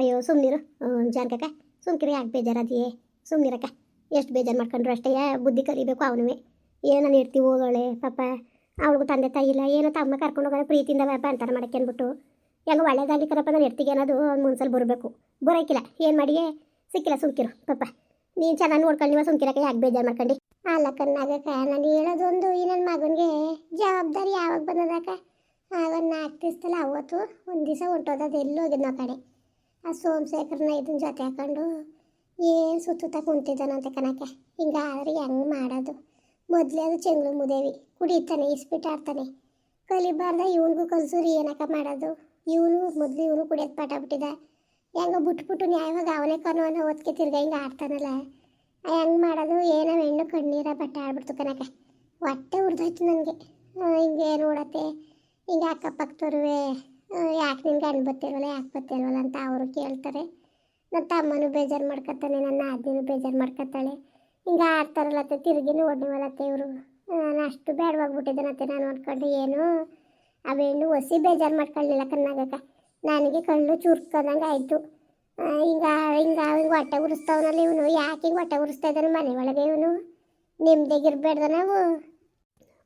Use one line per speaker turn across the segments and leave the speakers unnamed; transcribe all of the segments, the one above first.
ಅಯ್ಯೋ ಸುಮ್ಮನಿರು ಜಾನ್ಕಕ್ಕ, ಸುಮ್ಕಿರಿ, ಯಾಕೆ ಬೇಜಾರದಿಯೇ ಸುಮ್ಮನಿರಕ್ಕ ಎಷ್ಟು ಬೇಜಾರು ಮಾಡ್ಕೊಂಡ್ರು ಅಷ್ಟೇ. ಬುದ್ಧಿ ಕಲಿಬೇಕು ಅವನೇ ಏನೋ ಇರ್ತೀವಿ ಹೋಗೋಳೆ ಪಾಪ. ಅವಳಿಗೂ ತಂದೆ ತಾಯಿ ಇಲ್ಲ. ಏನೋ ತಮ್ಮ ಕರ್ಕೊಂಡು ಹೋಗೋಣ ಪ್ರೀತಿಯಿಂದ ವ್ಯಾಪ ಅಂತಾರೆ ಮಾಡಕ್ಕೆ ಅಂದ್ಬಿಟ್ಟು. ಹೆಂಗ ಕರಪ್ಪ ನಾನು ಇರ್ತೀಗೆ ಅನ್ನೋದು ಒಂದು ಮುನ್ಸಲ್ಲಿ ಬರಬೇಕು. ಬರೋಕ್ಕಿಲ್ಲ ಏನು ಮಾಡಿಯೇ ಸಿಕ್ಕಿಲ್ಲ, ಸುಮ್ಕಿರು. ಪಾಪ. ನೀನು ಚೆನ್ನಾಗಿ ನೋಡ್ಕೊಂಡಿವ ಸುಮ್ಕಿರಕ್ಕೆ, ಯಾಕೆ ಬೇಜಾರು ಮಾಡ್ಕೊಂಡು? ಅಲ್ಲ ಕಣ್ಣಾಗಕ್ಕ, ನಾನು ಹೇಳೋದೊಂದು ಈ ನನ್ನ ಮಗನಿಗೆ ಜವಾಬ್ದಾರಿ ಯಾವಾಗ ಬಂದದಕ್ಕ? ಆಗ ನಾಲ್ಕು ದಿವಸದಲ್ಲಿ ಅವತ್ತು. ಒಂದು ದಿವಸ ಹೊಂಟೋದದು ಎಲ್ಲೂ ಆ ಕಡೆ. ಆ ಸೋಮಶೇಖರ್ನ ಇದನ್ನ ಜೊತೆ ಹಾಕೊಂಡು ಏನು ಸುತ್ತ ಕುಂತಿದ್ದಾನಂತೆ ಕಣಕ್ಕೆ. ಹಿಂಗಾದ್ರೆ ಹೆಂಗೆ ಮಾಡೋದು? ಮೊದಲೇ ಅದು ಚೆಂಗ್ಳು ಮುದೇವಿ. ಕುಡಿತಾನೆ, ಇಸ್ಬಿಟ್ಟು ಆಡ್ತಾನೆ. ಕಲಿಬಾರ್ದ, ಇವನಿಗೂ ಕಲ್ಸೂರಿ ಏನಕ್ಕ ಮಾಡೋದು? ಇವನು, ಮೊದಲು ಇವನು ಕುಡಿಯೋದು ಪಾಠ ಬಿಟ್ಟಿದ್ದ. ಹೆಂಗ ಬಿಟ್ಬಿಟ್ಟು ನ್ಯಾಯವಾಗ ಅವನೇ ಕನೋ ಅನ್ನೋ ಓದ್ಕೆ ತಿರ್ಗ ಹಿಂಗೆ ಆಡ್ತಾನಲ್ಲ. ಹೆಂಗೆ ಮಾಡೋದು? ಏನೋ ಹೆಣ್ಣು ಕಣ್ಣೀರ ಬಟ್ಟೆ ಆಡ್ಬಿಡ್ತು ಕನಕ ಹೊಟ್ಟೆ ಉರಿದೋಯ್ತು ನನಗೆ. ಹಿಂಗೆ ನೋಡತ್ತೆ. ಹಿಂಗೆ ಅಕ್ಕಪಕ್ಕದವ್ರುವೆ ಯಾಕೆ ನಿನ್ಗೆ ಹಣ್ಣು ಬತ್ತಿಲ್ವಲ್ಲ ಯಾಕೆ ಬತ್ತಿಲ್ವಲ್ಲ ಅಂತ ಅವರು ಕೇಳ್ತಾರೆ. ನನ್ನ ತಮ್ಮನೂ ಬೇಜಾರು ಮಾಡ್ಕೊತಾನೆ ನನ್ನ ಅಜ್ಜಿನೂ ಬೇಜಾರು ಮಾಡ್ಕೊತಾಳೆ ಹಿಂಗೆ ಆಡ್ತಾರಲ್ಲತ್ತೆ ತಿರುಗಿನೂ ನೋಡ್ನಿವಲ್ಲತ್ತೆ ಇವರು. ನಾನು ಅಷ್ಟು ಬೇಡವಾಗ್ಬಿಟ್ಟಿದ್ದಾನತ್ತೆ ನಾನು ನೋಡ್ಕೊಂಡು ಏನು ಅವೇನು ಹೊಸಿ ಬೇಜಾರು ಮಾಡ್ಕೊಳ್ಳಿಲ್ಲ ಕಣ್ಣಾಗಕ್ಕ. ನನಗೆ ಕಣ್ಣು ಚುರ್ಕೊಂಡಂಗೆ ಆಯಿತು. ಹಿಂಗ ಹಿಂಗ, ಹಿಂಗೆ ಹೊಟ್ಟೆ ಉರಿಸ್ತಾವನಲ್ಲ ಇವನು. ಯಾಕೆ ಹಿಂಗೆ ಹೊಟ್ಟೆ ಉರಿಸ್ತಾ ಇದ್ದಾನೆ ಮನೆ ಒಳಗೆ ಇವನು? ನಿಮ್ದಾಗಿರ್ಬೇಡ್ದ ನಾವು.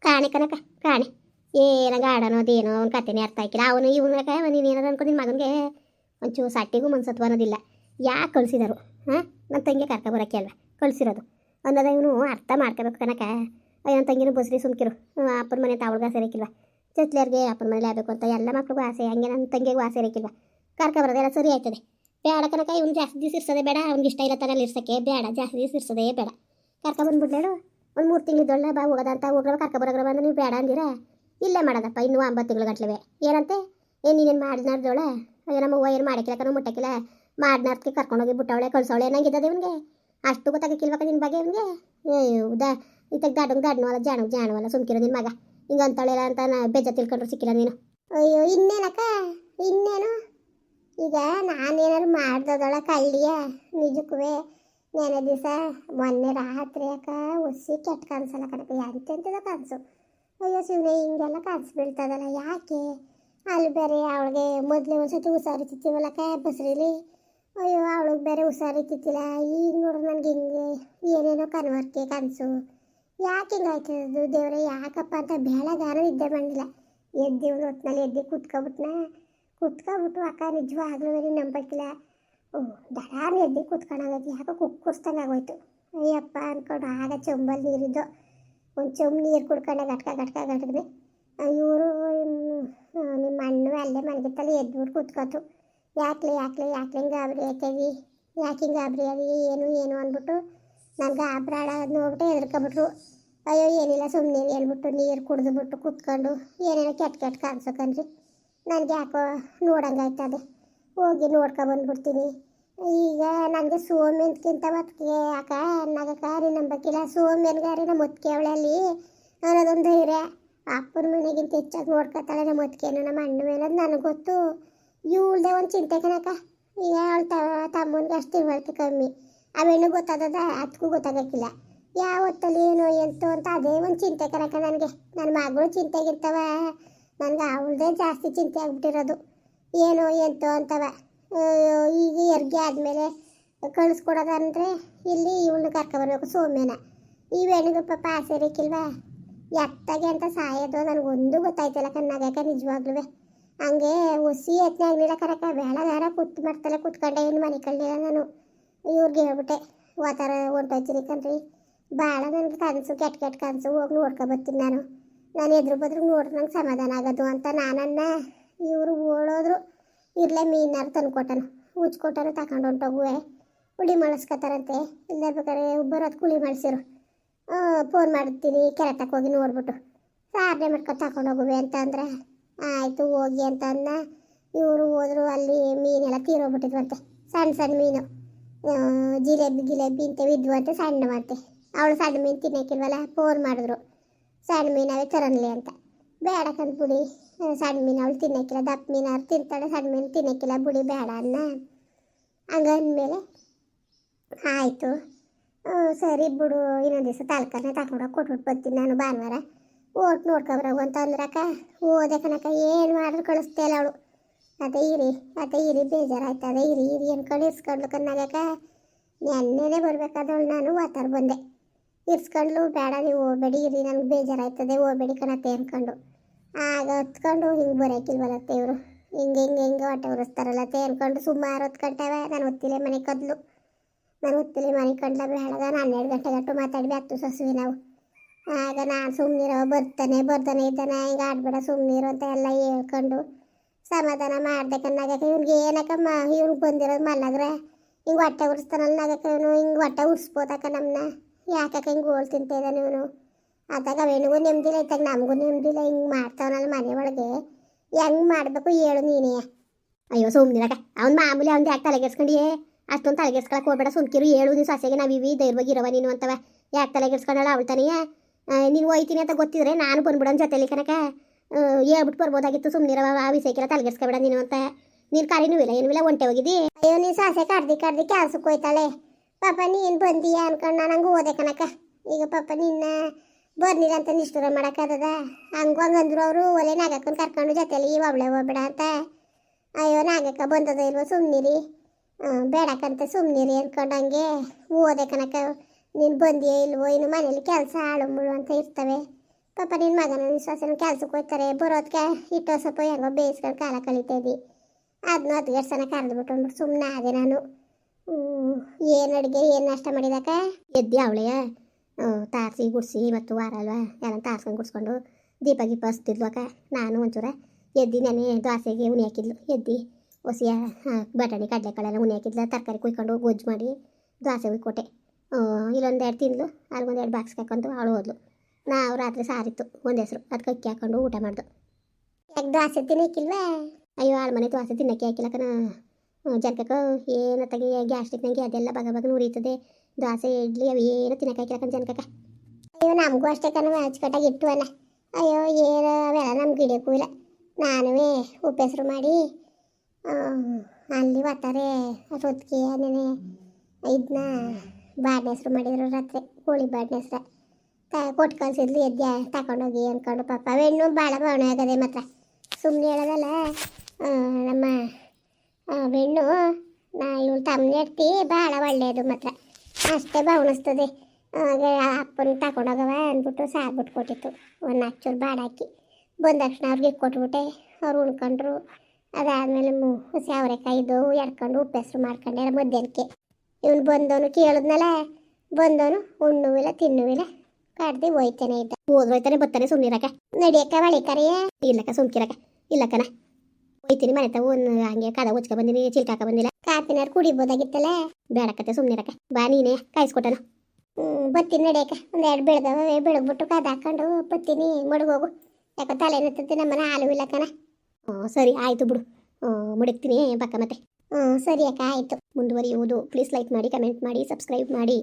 ಕಾಣೆ ಕನಕ ಕಾಣೆ. ಏನಾಗ ಆಡೋನೋ ಅದೇನೋ ಅವ್ನ ಕತೆನೇ ಅರ್ಥ ಆಯ್ಕಿಲ್ಲ ಅವನು ಇವನಾಗ ನೀನು ಏನಾರ ಅನ್ಕೊ ನಿನ್ನ ಮಗನಿಗೆ ಒಂಚೂರು ಸಟ್ಟಿಗೂ ಮನ್ಸತ್ವ ಅನ್ನೋದಿಲ್ಲ. ಯಾಕೆ ಕಳಿಸಿದರು ಹಾಂ? ನನ್ನ ತಂಗಿ ಕರ್ಕ ಬರೋಕೆ ಅಲ್ವಾ? ಕಳಿಸಿರೋದು. ಅನ್ನೋದ ಇವನು ಅರ್ಥ ಮಾಡ್ಕೋಬೇಕು ಕನಕ ಅಯ್ಯ ನನ್ನ ತಂಗಿನೂ ಬಸ್ರಿ ಸುಮ್ಕಿರು. ಅಪ್ಪನ ಮನೆ ತಾವಳ್ಗೆ ಆಸೆ ಇರಕ್ಕಿಲ್ವ ಚಚ್ಲಿಯರ್ಗೆ ಅಪ್ಪನ ಮನೇಲಿ ಆಗಬೇಕು ಅಂತ ಎಲ್ಲ ಮಕ್ಳಿಗೂ ಆಸೆ. ಹಂಗೆ ನನ್ನ ತಂಗಿಗೂ ಆಸೆ ಇರಕ್ಕಿಲ್ವ ಕರ್ಕ ಬರೋದೆಲ್ಲ ಸರಿ ಆಯ್ತದೆ. ಬೇಡ ಕನಕ ಇವನು ಜಾಸ್ತಿ ದಿವಸ ಇರ್ಸೋದೆ ಬೇಡ. ಅವ್ನಿಗೆ ಇಷ್ಟ ಇಲ್ಲ ತರಲ್ಲಿ ಇರ್ಸೋಕ್ಕೆ. ಬೇಡ, ಜಾಸ್ತಿ ದಿವಸ ಇರ್ಸೋದೇ ಬೇಡ. ಕರ್ಕ ಬಂದ್ಬಿಡ್ಲೇಡು ಒಂದು ಮೂರು ತಿಂಗಳಿದ್ದೊಳ್ಳೆ ಬಾ ಹೋಗೋದಂತ ಹೋಗ್ರವ, ಕರ್ಕ ಬರೋಗ್ರ ಅಂದ್ರೆ ನೀವು ಬೇಡ ಅಂದಿರ? ಇಲ್ಲೇ ಮಾಡೋದಪ್ಪ, ಇನ್ನೂ ಒಂಬತ್ತು ತಿಂಗಳು ಗಂಟ್ಲವೆ. ಏನಂತೆ? ಏನು ನೀನೇನು ಮಾಡಿನಾರ್ದೋಳ? ಅಯ್ಯೋ, ನಮ್ಮ ಏನು ಮಾಡಕ್ಕಿಲ್ಲ ಕಣೋ, ಮುಟ್ಟಕ್ಕಿಲ್ಲ. ಮಾಡ್ನಾರ್ದಕ್ಕೆ ಕರ್ಕೊಂಡೋಗಿ ಬಿಟ್ಟವಳೆ, ಕಳ್ಸವಳೆ. ಏನಾಗಿದ್ದದೆ ಇವನಿಗೆ? ಅಷ್ಟು ಗೊತ್ತಾಗಕ್ಕಿಲ್ವಕ ನಿನ್ನ ಬಗ್ಗೆ ಇವನಿಗೆ? ಅಯ್ಯೋ, ದ ಇತ್ತಾಗ ದಾಡಂಗೆ ಜಾಣ ಜಾಣಗ್ ಜಾಣವಲ್ಲ, ಸುಮ್ಕಿರೋ ನಿನ್ನ ಮಗ. ಹಿಂಗೆ ಅಂತ ನಾ ಬೇಜ ತಿಳ್ಕೊಂಡ್ರು ಸಿಕ್ಕಿಲ್ಲ ನೀನು. ಅಯ್ಯೋ, ಇನ್ನೇನಕ್ಕ? ಇನ್ನೇನು? ಈಗ ನಾನೇನಾದ್ರು ಮಾಡ್ದದೊಳ ಕಳ್ಳಿಯ? ನಿಜಕ್ಕೂ ನೆನೆ ದಿವಸ ಮೊನ್ನೆ ರಾತ್ರಿ ಅಕ್ಕ ಉಸಿ ಕೆಟ್ಟ ಕನಸಲ್ಲ ಕಣಕ ಎಂತೆಂಥದ ಕನಸು? ಅಯ್ಯೋ ಸುಮ್ಮನೆ ಹಿಂಗೆಲ್ಲ ಕನಸು ಯಾಕೆ? ಅಲ್ಲಿ ಬೇರೆ ಅವಳಿಗೆ ಮೊದಲೇ ಒಂದ್ಸತಿ ಕೈ ಬಸ್ರಿಲಿ ಅಯ್ಯೋ, ಅವಳಿಗೆ ಬೇರೆ ಹುಷಾರಿತಿತ್ತಿಲ್ಲ ಈಗ ನೋಡ್ರಿ ನನಗೆ ಹಿಂಗೆ ಏನೇನೋ ಕನ್ವರ್ಕೆ ಕನಸು. ಯಾಕೆ ಹಿಂಗಾಯ್ತದು ದೇವ್ರೆ? ಯಾಕಪ್ಪ ಅಂತ ಬೆಳಗಾರ ಇದ್ದೇ ಬಂದಿಲ್ಲ ಎದ್ದಿ ಒಂದು ಹೊತ್ತಿನಲ್ಲಿ ಎದ್ದಿ ಕುತ್ಕೊಬಿಟ್ನ? ಕುತ್ಕೊಬಿಟ್ಟು ಅಕ್ಕ ನಿಜವಾಗ್ಲೂ ನಂಬಕ್ಕಿಲ್ಲ. ಓ ದಡಾರು ಎದ್ದಿ ಕುತ್ಕೊಂಡಾಗೈತಿ. ಯಾಕೋ ಕುಕ್ಕುರ್ಸ್ದಂಗೆ ಆಗೋಯ್ತು. ಅಯ್ಯಪ್ಪ ಅಂದ್ಕೊಂಡು ಆಗ ಚೊಂಬಲ್ಲಿ ನೀರಿದ್ದು. ಒಂದು ಚಮ್ ನೀರು ಕುಡ್ಕೊಂಡೆ ಗಟ್ಕ ಗಟ್ಕ ಗಟ್ಕದೆ ಇವರು ನಿಮ್ಮ ಅಣ್ಣು ಅಲ್ಲೇ ಮನೆಗಿತ್ತಲ್ಲಿ ಎದ್ಬಿಟ್ಟು ಕೂತ್ಕೋತು. ಯಾಕ್ಲೆ ಯಾಕೆ ಯಾಕೆ ಹಿಂಗೆ ಗಾಬರಿ ಆಯ್ತವಿ? ಯಾಕೆ ಹಿಂಗೆ ಗಾಬರಿ ಅದಿ ಏನು ಏನು ಅಂದ್ಬಿಟ್ಟು ನನಗೆ ಅಬ್ರಾಡ ನೋಡ್ಬಿಟ್ಟು ಹೆದರ್ಕೊಬಿಟ್ರು. ಅಯ್ಯೋ, ಏನಿಲ್ಲ ಸುಮ್ಮನೆ ಹೇಳ್ಬಿಟ್ಟು ನೀರು ಕುಡಿದ್ಬಿಟ್ಟು ಕೂತ್ಕೊಂಡು ಏನೇನೋ ಕೆಟ್ಟ ಕೆಟ್ಟ ಕಾಣಿಸೋಕನ್ರಿ ನನಗೆ ಯಾಕೋ ನೋಡಂಗಾಯ್ತದೆ. ಹೋಗಿ ನೋಡ್ಕೊ ಬಂದ್ಬಿಡ್ತೀನಿ. ಈಗ ನನಗೆ ಸೋಮ್ಯನ್ಕಿಂತ ಮತ್ಕೆ ಯಾಕ? ನಗಕಾರಿ ನಂಬಕ್ಕಿಲ್ಲ ಸೋಮೆನ್ಗಾರಿ ನಮ್ಮ ಮುತ್ಕೆ ಅವಳಲ್ಲಿ. ಅನ್ನೋದೊಂದು ಧೈರ್ಯ ಅಪ್ಪನ ಮನೆಗಿಂತ ಹೆಚ್ಚಾಗಿ ನೋಡ್ಕೊತಾಳೆ ನಮ್ಮ ಮುತ್ಕೆನು ನಮ್ಮ ಅಣ್ಣ ಮೇಲೆ ನನಗೆ ಗೊತ್ತು. ಇವಳ್ದೆ ಒಂದು ಚಿಂತೆ ಕಣಕ್ಕ. ಈಗ ಅವಳು ತಮ್ಮನಿಗೆ ಅಷ್ಟು ತಿಳುವಳಿಕೆ ಕಮ್ಮಿ. ಅವೇನು ಗೊತ್ತಾದದ? ಅದಕ್ಕೂ ಗೊತ್ತಾಗಕ್ಕಿಲ್ಲ ಯಾವ ಹೊತ್ತಲ್ಲಿ ಏನು ಎಂತು ಅಂತ ಅದೇ ಒಂದು ಚಿಂತೆ ಕನಕ ನನಗೆ. ನನ್ನ ಮಗಳು ಚಿಂತೆಗಿರ್ತವ ನನಗೆ ಅವಳದೇ ಜಾಸ್ತಿ ಚಿಂತೆ ಆಗ್ಬಿಟ್ಟಿರೋದು. ಏನು ಎಂತು ಅಂತವ. ಈಗ ಎರ್ಗೆ ಆದಮೇಲೆ ಕಳಿಸ್ಕೊಡೋದಂದ್ರೆ ಇಲ್ಲಿ ಇವಳನ್ನ ಕರ್ಕೊಬರ್ಬೇಕು ಸೋಮ್ಯನ. ಈ ವೇಣಿಗೆ ಪಾಪ ಆಸೆ ಇರಕ್ಕಿಲ್ವಾ ಎತ್ತಾಗೆ ಅಂತ ಸಾಯೋದು ನನಗೊಂದು ಗೊತ್ತಾಯ್ತಲ್ಲ ಕಣ್ಣಾಗಕ್ಕ ನಿಜವಾಗ್ಲೂ ಹಂಗೆ ಹುಸಿ ಯತ್ನೆ ಆಗಲಿಲ್ಲ ಕರಕ ಯಾರ ಕುತ್ತು ಮಾಡ್ತಲ್ಲ ಕುತ್ಕೊಂಡೆ ಏನು ಮನೆ ಕಳ್ಳಿಲ್ಲ ನಾನು. ಇವ್ರಿಗೆ ಹೇಳ್ಬಿಟ್ಟೆ ಓತಾರ ಹೊಂಟೋಯ್ತೀನಿ ಕಣ್ರಿ ಭಾಳ ನನಗೆ ಕನಸು, ಕೆಟ್ಟ ಕೆಟ್ಟ ಕನಸು, ಹೋಗಿ ನೋಡ್ಕೊ ಬರ್ತೀನಿ ನಾನು. ನಾನು ಎದ್ರು ಬದ್ರು ನೋಡ್ರಿ ನಂಗೆ ಸಮಾಧಾನ ಆಗೋದು ಅಂತ ನಾನನ್ನ ಇವರು ಓಡೋದ್ರು. ಇರ್ಲೇ ಮೀನಾರು ತಂದು ಕೊಟ್ಟನು ಉಜ್ಜು ಕೊಟ್ಟನು ತಗೊಂಡು ಹೊಂಟೋಗುವೆ ಹುಳಿ ಮಾಡಿಸ್ಕೊತಾರಂತೆ ಇಲ್ಲೇ ಬೇಕಾದ್ರೆ ಬರೋದು ಕುಳಿ ಮಾಡಿಸಿರು ಫೋನ್ ಮಾಡ್ತೀನಿ. ಕೆರೆಟಕ್ಕೆ ಹೋಗಿ ನೋಡ್ಬಿಟ್ಟು ಸಾರನೆ ಮಾಡ್ಕೊಂಡು ತಗೊಂಡು ಹೋಗುವೆ ಅಂತ ಅಂದರೆ ಆಯಿತು ಹೋಗಿ ಅಂತ ಅಂದ ಇವರು ಹೋದರು ಅಲ್ಲಿ ಮೀನೆಲ್ಲ ತೀರೋಗ್ಬಿಟ್ಟಿದ್ವಂತೆ. ಸಣ್ಣ ಸಣ್ಣ ಮೀನು. ಜಿಲೇಬಿ ಜಿಲೇಬಿ ಇಂಥವು ಸಣ್ಣ ಸಣ್ಣವಂತೆ. ಅವಳು ಸಣ್ಣ ಮೀನು ತಿನ್ನಕ್ಕಿಲ್ವಲ್ಲ ಫೋನ್ ಮಾಡಿದ್ರು. ಸಣ್ಣ ಮೀನವೇ ತರನ್ಲಿ ಅಂತ. ಬೇಡ ಕಂದ್ ಬುಡಿ ಆ, ಸಣ್ಣ ಮೀನು ಅವಳು ತಿನ್ನಕ್ಕಿಲ್ಲ, ದಪ್ಪ ಮೀನಾರು ತಿಂತಾಳೆ, ಸಣ್ಣ ಮೀನು ತಿನ್ನಕ್ಕಿಲ್ಲ, ಬುಡಿ ಬೇಡ ಅನ್ನ. ಹಂಗಂದ್ಮೇಲೆ ಆಯಿತು. ಸರಿ ಬಿಡು, ಇನ್ನೊಂದು ದಿವಸ ತಾಲ್ಕರ್ನೆ ತಗೊಂಡೋಗಿ ಕೊಟ್ಬಿಟ್ಟು ಬರ್ತೀನಿ ನಾನು ಭಾನುವಾರ. ಓಟ್ ನೋಡ್ಕೊಬರವು ಅಂತ ಅಂದ್ರಕ್ಕ ಓದೆ ಕನಕ ಏನು ಮಾಡಿದ್ರು ಕಳಿಸ್ತಾ ಅವಳು. ಅದೇ ಇರಿ ಅದೇ ಇರಿ, ಬೇಜಾರಾಯ್ತು, ಅದೇ ಇರಿ ಇರಿ ಅನ್ಕೊಂಡು ಇರ್ಸ್ಕೊಂಡ್ಲು ಕನ್ನಾಗಕ್ಕ ನೆನ್ನೆನೆ ಬರ್ಬೇಕಾದವಳು ನಾನು ವಾತಾರ ಬಂದೆ. ಇರ್ಸ್ಕೊಂಡ್ಲು, ಬೇಡ, ನೀವು ಹೋಗ್ಬೇಡಿ, ಇರಿ ನನಗೆ ಬೇಜಾರಾಯ್ತದೆ, ಹೋಗ್ಬೇಡಿ ಕಣತ್ತೆ ಅನ್ಕೊಂಡು. ಆಗ ಹೊತ್ಕೊಂಡು ಹಿಂಗೆ ಬರೋಕಿಲ್ವಲ್ಲತ್ತೆ ಇವರು ಹಿಂಗೆ ಹಿಂಗೆ ಹಿಂಗೆ ಹೊಟ್ಟೆ ಉರಿಸ್ತಾರಲ್ಲತ್ತೆ ಅನ್ಕೊಂಡು ಸುಮಾರು ಹೊತ್ತು ಗಂಟೆವೆ ನಾನು ಒತ್ತಿಲೆ ಮನೆ ಕದ್ಲು. ನಾನು ಒತ್ತಿಲೆ ಮನೆ ಕಂಡ್ಲ ಬೆಳಗ ನಾನು ಹನ್ನೆರಡು ಗಂಟೆ ಗಟ್ಟು ಮಾತಾಡಿ ಹತ್ತು ಸಸುವಿ ನಾವು. ಆಗ ನಾನು ಸುಮ್ಮನಿರೋ ಬರ್ತಾನೆ ಬರ್ತಾನೆ ಇದ್ದಾನೆ. ಹಿಂಗೆ ಆಡ್ಬೇಡ ಸುಮ್ಮನಿರು ಅಂತ ಎಲ್ಲ ಹೇಳ್ಕೊಂಡು ಸಮಾಧಾನ ಮಾಡ್ದೆ ಕನ್ನಾಗಕ ಇವ್ನಿಗೆ ಮ ಇವ್ನಿಗೆ ಬಂದಿರೋದು ಮಲ್ಲಗ್ರೆ? ಹಿಂಗೆ ಹೊಟ್ಟೆ ಉರಿಸ್ತಾನಲ್ಲ ನಾಗಕ್ಕ ಇವನು. ಹಿಂಗೆ ಹೊಟ್ಟೆ ಉರಿಸ್ಬೋದಕ್ಕ ನಮ್ಮನ್ನ ಯಾಕಕ್ಕ ಹಿಂಗೆ ಗೋಳು ತಿಂತ ಇವನು? ಅದಾಗ ಅವನಿಗೂ ನೆಮ್ಮದಿಲ್ಲ ಇತ್ತಾಗ ನಮಗೂ ನೆಮ್ಮದಿಲ್ಲ ಹಿಂಗೆ ಮಾಡ್ತಾವನಲ್ಲ ಮನೆ ಒಳಗೆ. ಹೆಂಗೆ ಮಾಡಬೇಕು ಹೇಳು ನೀನೇ. ಅಯ್ಯೋ ಸುಮ್ಮನಿರಕ ಅವ್ನು ಮಾಮೂಲಿ ಅವ್ನು ಯಾಕೆ ತಲೆಗೆಡ್ಸ್ಕೊಂಡಿಯೇ ಅಷ್ಟೊಂದು ತಲೆಗೆಡ್ಸ್ಕೊಳಕ್ಕೆ ಹೋಗ್ಬೇಡ ಸುಮ್ಕಿರು ಹೇಳು ನೀನು ಸೊಸೆಗೆ ನಾವು ಇವಿ ಧೈರ್ಯವಾಗಿರವ ನೀನು ಅಂತವ. ಯಾಕೆ ತಲೆಗೆಡ್ಸ್ಕೊಂಡಲ್ಲ ಅವಳ್ತಾನೆಯೇ ನೀನು ಹೋಯ್ತೀನಿ ಅಂತ ಗೊತ್ತಿದ್ರೆ ನಾನು ಬಂದ್ಬಿಡೋನ್ ಜೊತೆಲಿ ಕನಕ ಹೇಳ್ಬಿಟ್ಟು ಬರ್ಬೋದಾಗಿತ್ತು ಸುಮ್ಮನಿರವ ಆ ವಿಷಯಕ್ಕೆಲ್ಲ ತಲೆಗೆಡ್ಸ್ಕೊಬೇಡ ನೀನು ಅಂತ. ನೀನು ಕರಿನೂ ಇಲ್ಲ, ಏನೂ ಇಲ್ಲ, ಒಂಟೆ ಹೋಗಿದ್ದಿ ಅಯ್ಯೋ, ನೀನು ಸಾಸೆ ಕಡ್ದಿ ಕಡ್ದಿ ಕೆಲ್ಸಕ್ಕೆ ಹೋಯ್ತಾಳೆ. ಪಾಪ, ನೀನು ಬಂದೀಯ ಅನ್ಕೊಂಡು ನಂಗೆ ಓದೆ ಕನಕ ಈಗ ಪಾಪ ನಿನ್ನ ಬರ್ನಿರ ಅಂತ ನಿಷ್ಠುರ ಮಾಡೋಕ್ಕಾಗದ ಹಂಗೂ ಹಂಗಂದ್ರು ಅವರು ಒಲೆ ನಾಗಕ್ಕನ್ ಕರ್ಕೊಂಡು ಜೊತೆಲಿ ಒಬ್ಳೆ ಹೋಗ್ಬೇಡ ಅಂತ. ಅಯ್ಯೋ, ನಾಗಕ್ಕ ಬಂದದ ಇಲ್ವೋ ಸುಮ್ಮನಿರಿ ಬೇಡಕ್ಕಂತ ಸುಮ್ಮನಿರಿ ಹಂಗೆ ಓದೆ ಕನಕ ನೀನು ಬಂದಿಯೋ ಇಲ್ವೋ? ಇನ್ನು ಮನೇಲಿ ಕೆಲಸ ಹಾಳು ಮುಳು ಅಂತ ಇರ್ತವೆ. ಪಾಪ ನಿನ್ನ ಮಗನ ವಿಶ್ವಾಸನ ಕೆಲ್ಸಕ್ಕೆ ಹೋಗ್ತಾರೆ ಬರೋದಕ್ಕೆ ಇಟ್ಟು ಸ್ವಲ್ಪ ಹೆಂಗೋ ಬೇಯಿಸ್ಕೊಂಡು ಕಾಲ ಕಳೀತಾ ಇದ್ದಿ. ಅದನ್ನ ಹತ್ತು ವರ್ಷನ ಕರೆದು ಬಿಟ್ಟು ಅಂದ್ಬಿಟ್ಟು ಸುಮ್ಮನೆ ಆದೆ ನಾನು. ಏನು ಅಡುಗೆ, ಏನು ನಷ್ಟ ಮಾಡಿದಾಕ ಎದ್ದಿ ಅವಳೆಯ ತಾರಿಸಿ ಗುಡಿಸಿ ಇವತ್ತು ವಾರ ಅಲ್ವಾ? ಎಲ್ಲ ತಾರ್ಸ್ಕೊಂಡು ಗುಡಿಸ್ಕೊಂಡು ದೀಪ ಗೀಪ ಹಚ್ತಿದ್ಲು ಅಕ್ಕ. ನಾನು ಒಂಚೂರ ಎದ್ದಿ ನೆನೆ ದೋಸೆಗೆ ಉಣಿ ಹಾಕಿದ್ಲು. ಎದ್ದಿ ಒಸಿಯ ಬಟಾಣಿ ಕಡಲೆಕಾಳೆಲ್ಲ ಉಣಿ ಹಾಕಿದ್ಲು. ತರಕಾರಿ ಕುಯ್ಕೊಂಡು ಗೊಜ್ಜು ಮಾಡಿ ದೋಸೆ ಉಯ್ಕೊಟ್ಟೆ. ಇಲ್ಲೊಂದು ಎರಡು ತಿಂದ್ಲು. ಅಲ್ಲಿಗೊಂದು ಎರಡು ಬಾಕ್ಸ್ ಹಾಕೊಂಡು ಅವಳು ಹೋದ್ಲು. ನಾವು ರಾತ್ರಿ ಸಾರಿತ್ತು ಒಂದು ಹೆಸರು. ಅದಕ್ಕೆ ಅಕ್ಕಿ ಹಾಕೊಂಡು ಊಟ ಮಾಡ್ದು. ಯಾಕೆ ದೋಸೆ ತಿನ್ನಕ್ಕಿಲ್ವಾ? ಅಯ್ಯೋ ಆಳು ಮನೆ ದೋಸೆ ತಿನ್ನಕ್ಕೆ ಹಾಕಿಲ್ಲ ಕಣ. ಏನತ್ತಾಗಿ ಗ್ಯಾಸ್ಟ್ರಿಕ್ನಾಗೆ ಅದೆಲ್ಲ ಬಗ ಬಗ ನುರಿತದೆ. ದೋಸೆ, ಇಡ್ಲಿ ಅವು ಏನು ಕಣ ಜನಕಕ್ಕ ಅಯ್ಯೋ, ನಮಗೂ ಅಷ್ಟೇ ಕಣ ಅಚ್ಚುಕಟ್ಟಾಗಿ ಇಟ್ಟು ಅಲ್ಲ. ಅಯ್ಯೋ, ಏನು ಅವೆಲ್ಲ ನಮ್ಗೆ ಹಿಡಿಯೋಕ್ಕೂ ಇಲ್ಲ. ನಾನುವೇ ಉಪ್ಪೆಸರು ಮಾಡಿ ಅಲ್ಲಿ ಒತ್ತಾರೆ ರೊತ್ತಿಗೆ ನೆನೆ ಇದನ್ನ ಬಾಡ್ನೆ ಹೆಸ್ರು ಮಾಡಿದ್ರು ರಾತ್ರಿ, ಕೋಳಿ ಬಾಡ್ನೆ ಹೆಸ್ರ ತ ಕೊಟ್ಟು ಕಳ್ಸಿದ್ಲು ಎದ್ದೆ ತಗೊಂಡೋಗಿ ಅಂದ್ಕೊಂಡು ಪಾಪ. ಅವೆಣ್ಣು ಭಾಳ ಭಾವನೆ ಆಗದೆ ಮಾತ್ರ. ಸುಮ್ಮನೆ ಹೇಳೋದಲ್ಲ ನಮ್ಮ ಬೆಣ್ಣು, ನಾ ಇವಳು ತಮ್ಮ ಇರ್ತಿ ಭಾಳ ಒಳ್ಳೆಯದು ಮಾತ್ರ. ಅಷ್ಟೇ ಬಾ ಆಗ ಅಪ್ಪನ ತಗೊಂಡೋಗವ ಅಂದ್ಬಿಟ್ಟು ಸಾರು ಕೊಟ್ಟಿತ್ತು ಒಂದು ನಾಲ್ಕು ಚೂರು ಬಾಡಾಕಿ ಬಂದ ತಕ್ಷಣ ಅವ್ರಿಗೆ ಕೊಟ್ಬಿಟ್ಟೆ. ಅವ್ರು ಉಣ್ಕೊಂಡ್ರು. ಅದಾದಮೇಲೆ ಹುಸಿ ಅವರೆಕಾಯಿದು ಎಡ್ಕೊಂಡು ಉಪ್ಪೆಸರು ಮಾಡ್ಕೊಂಡೆ ಮಧ್ಯಾಹ್ನಕ್ಕೆ. ಇವನು ಬಂದವನು ಕೇಳಿದ್ನಲ್ಲ, ಬಂದವನು ಉಣ್ಣುವಿಲ್ಲ, ತಿನ್ನುವಿಲ್ಲ. ಕಡ್ದು ಹೋಯ್ತಾನೆ ಇದ್ದ. ಹೋದ್ರೋಯ್ತಾನೆ ಬರ್ತಾನೆ ಸುಮ್ಮನಿರಕ ನಡಿಯಕ್ಕ ಬಳಿಕರೆಯ ಇಲ್ಲಕ್ಕ ಸುಮ್ಕಿರಕ ಇಲ್ಲಕ್ಕನ. ಹೋಯ್ತೀನಿ ಮನೆ ತಾವು ಹಂಗೆ ಕದ ಉಚ್ಕ ಬಂದಿನಿ ಚಿಲ್ಕಾಕ ಬಂದಿಲ್ಲ ಕಾತಿನಾರ್ ಕುಡಿಬೋದಾಗಿತ್ತಲ್ಲ. ಬೇಡಕತ್ತೆ ಸುಮ್ಮನಿರಕ ಬಾ ನೀನೇ, ಕಾಯಿಸ್ಕೊಟ್ಟನು. ಬತ್ತೀನಿ ನಡೆಯಕ ಒಂದು ಎರಡು ಬೆಳೆದವೆ ಬೆಳಗ್ಬಿಟ್ಟು ಕದ ಹಾಕೊಂಡು ಬತ್ತೀನಿ. ಮಡಗೋಗು. ಯಾಕೋ ತಲೆ ನತ್ತಿ ನಮ್ಮನೆ, ಹಾಲು ಇಲ್ಲಕ್ಕನ ಹ್ಞೂ ಸರಿ, ಆಯಿತು ಬಿಡು. ಮುಡುಕ್ತೀನಿ ಬಕ್ಕ ಮತ್ತೆ. ಹ್ಞೂ ಸರಿ ಅಕ್ಕ, ಆಯಿತು. ಮುಂದುವರಿಯುವುದು. ಪ್ಲೀಸ್ ಲೈಕ್ ಮಾಡಿ ಕಮೆಂಟ್ ಮಾಡಿ ಸಬ್ಸ್ಕ್ರೈಬ್ ಮಾಡಿ.